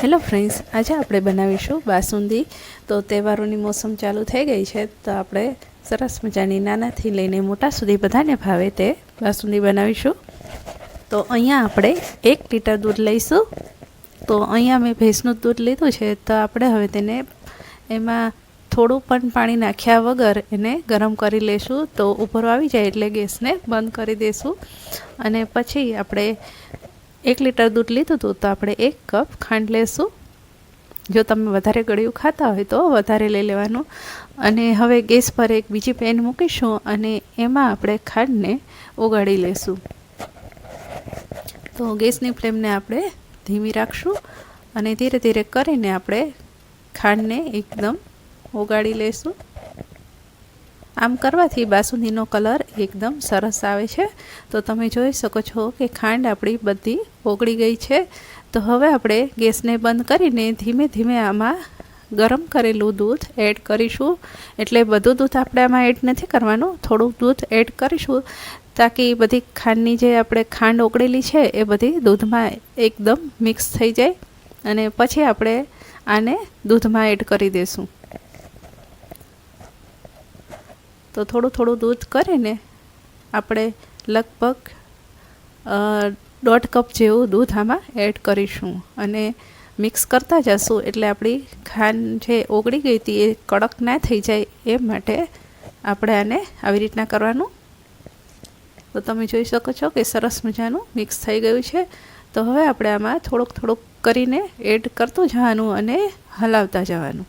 Hello friends આજે આપણે બનાવીશું બાસુંદી. તો તહેવારોની મોસમ ચાલુ થઈ ગઈ છે, તો આપણે સરસ મજાની નાનાથી લઈને મોટા સુધી બધાને ભાવે તે બાસુંદી બનાવીશું. તો અહીંયા આપણે એક લીટર દૂધ લઈશું. તો અહીંયા મેં ભેંસનું દૂધ લીધું છે, તો આપણે હવે તેને એમાં થોડું પણ પાણી નાખ્યા વગર એને ગરમ કરી લેશું. તો ઉપર આવી જાય એટલે ગેસને બંધ કરી દઈશું અને પછી આપણે એક લીટર દૂધ લીધું હતું, તો આપણે એક કપ ખાંડ લેશું. જો તમે વધારે ગળ્યું ખાતા હોય તો વધારે લઈ લેવાનું. અને હવે ગેસ પર એક બીજી પેન મૂકીશું અને એમાં આપણે ખાંડને ઓગાળી લેશું. તો ગેસની ફ્લેમને આપણે ધીમી રાખશું અને ધીરે ધીરે કરીને આપણે ખાંડને એકદમ ઓગાળી લેશું. આમ કરવાથી બાસુંદીનો કલર એકદમ સરસ આવે છે. તો તમે જોઈ શકો છો કે ખાંડ આપણી બધી ઓગળી ગઈ છે. તો હવે આપણે ગેસને બંધ કરીને ધીમે ધીમે આમાં ગરમ કરેલું દૂધ એડ કરીશું. એટલે બધું દૂધ આપણે આમાં એડ નથી કરવાનું, થોડુંક દૂધ એડ કરીશું તાકી બધી ખાંડની જે આપણે ખાંડ ઓગળેલી છે એ બધી દૂધમાં એકદમ મિક્સ થઈ જાય. અને પછી આપણે આને દૂધમાં એડ કરી દઈશું તો થોડું થોડું દૂધ કરીને આપણે લગભગ દોઢ કપ જેવું દૂધ આમાં એડ કરીશું અને મિક્સ કરતા જશું એટલે આપણી ખાંડ જે ઓગળી ગઈ હતી એ કડક ના થઈ જાય એ માટે આપણે આને આવી રીતના કરવાનું. તો તમે જોઈ શકો છો કે સરસ મજાનું મિક્સ થઈ ગયું છે. તો હવે આપણે આમાં થોડુંક થોડુંક કરીને એડ કરતું જવાનું અને હલાવતા જવાનું.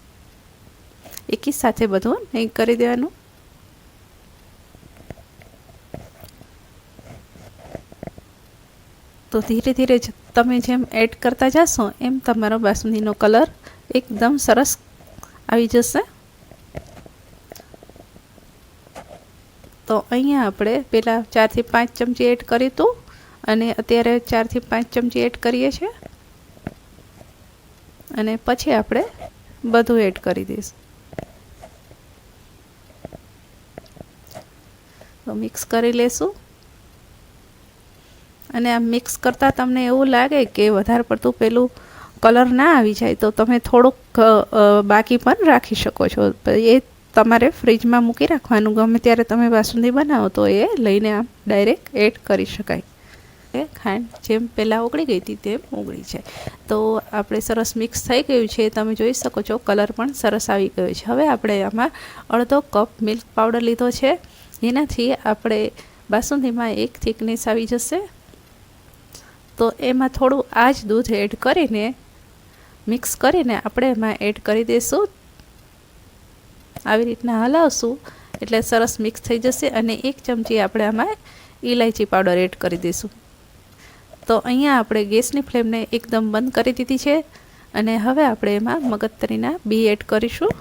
એકી સાથે બધું નહીં કરી દેવાનું. તો ધીરે ધીરે જ તમે જેમ એડ કરતા જશો, એમ તમારો બાસુંદીનો કલર એકદમ સરસ આવી જશે. તો અહીંયા આપણે પહેલાં ચારથી પાંચ ચમચી એડ કરી હતું અને અત્યારે ચારથી પાંચ ચમચી એડ કરીએ છીએ. અને પછી આપણે બધું એડ કરી દઈશું. તો મિક્સ કરી લેશું. અને આ મિક્સ કરતાં તમને એવું લાગે કે વધારે પડતું પેલું કલર ના આવી જાય, તો તમે થોડુંક બાકી પણ રાખી શકો છો. એ તમારે ફ્રીજમાં મૂકી રાખવાનું. ગમે ત્યારે તમે બાસુંદી બનાવો તો એ લઈને આમ ડાયરેક્ટ એડ કરી શકાય. એ ખાંડ જેમ પહેલાં ઓગળી ગઈ હતી તેમ ઓગળી જાય. તો આપણે સરસ મિક્સ થઈ ગયું છે. તમે જોઈ શકો છો કલર પણ સરસ આવી ગયો છે. હવે આપણે આમાં અડધો કપ મિલ્ક પાવડર લીધો છે. એનાથી આપણે બાસુંદીમાં એક થિકનેસ આવી જશે. તો એમાં થોડું આ જ દૂધ એડ કરીને, મિક્સ કરીને આપણે એમાં એડ કરી દઈશું આવી રીતના હલાવશું. એટલે સરસ મિક્સ થઈ જશે અને એક ચમચી આપણે આમાં ઇલાયચી પાવડર એડ કરી દઈશું તો અહીંયા આપણે ગેસની ફ્લેમને એકદમ બંધ કરી દીધી છે અને હવે આપણે એમાં મગજતરીના બી એડ કરીશું.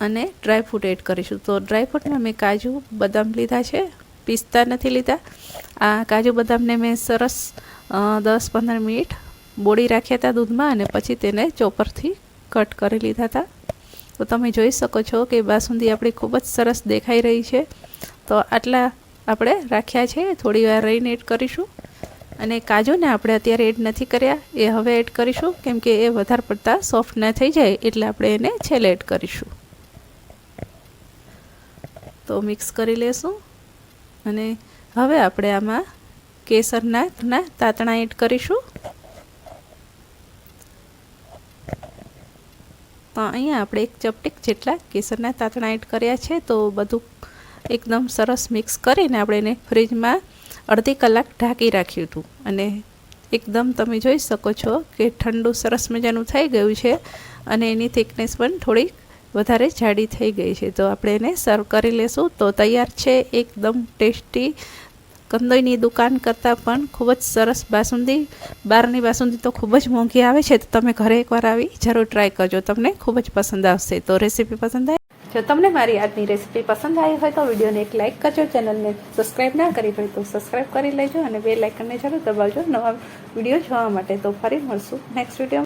અને ડ્રાયફ્રૂટ એડ કરીશું. તો ડ્રાયફ્રૂટમાં મેં કાજુ, બદામ લીધા છે. પિસ્તા નથી લીધા. આ કાજુ બદામને મેં સરસ દસ પંદર મિનિટ બોળી રાખ્યા હતા દૂધમાં અને પછી તેને ચોપરથી કટ કરી લીધા હતા. તો તમે જોઈ શકો છો કે બાસુંદી આપણી ખૂબ જ સરસ દેખાઈ રહી છે. તો આટલા આપણે રાખ્યા છે. થોડી વાર રહીને એડ કરીશું. અને કાજુને આપણે અત્યારે એડ નથી કર્યા. એ હવે એડ કરીશું. કેમ કે એ વધારે પડતા સોફ્ટ ના થઈ જાય એટલે આપણે એને છેલ્લે એડ કરીશું. તો મિક્સ કરી લેશું. અને હવે આપણે આમાં કેસરના ના તાતણા એડ કરીશું. તો અહીંયા આપણે એક ચપટીક જેટલા કેસરના તાતણા એડ કર્યા છે, તો બધું એકદમ સરસ મિક્સ કરીને આપણે એને ફ્રીજમાં અડધી કલાક ઢાંકી રાખ્યું હતું. અને એકદમ તમે જોઈ શકો છો કે ઠંડુ સરસ મજાનું થઈ ગયું છે અને એની થિકનેસ પણ થોડીક વધારે જાડી થઈ ગઈ છે. તો આપણે એને સર્વ કરી લેશું. તો તૈયાર છે એકદમ ટેસ્ટી કંદોઈની દુકાન કરતાં પણ ખૂબ જ સરસ બાસુંદી. બહારની બાસુંદી તો ખૂબ જ મોંઘી આવે છે. તો તમે ઘરે એકવાર આવી જરૂર ટ્રાય કરજો. તમને ખૂબ જ પસંદ આવશે. તો રેસીપી પસંદ આવે? જો તમને મારી આજની રેસીપી પસંદ આવી હોય તો વિડીયોને એક લાઇક કરજો. ચેનલને સબસ્ક્રાઈબ ના કરી હોય તો સબસ્ક્રાઈબ કરી લેજો અને બે લાઇકનને જરૂર દબાવજો નવા વીડિયો જોવા માટે. તો ફરી મળશું નેક્સ્ટ વીડિયો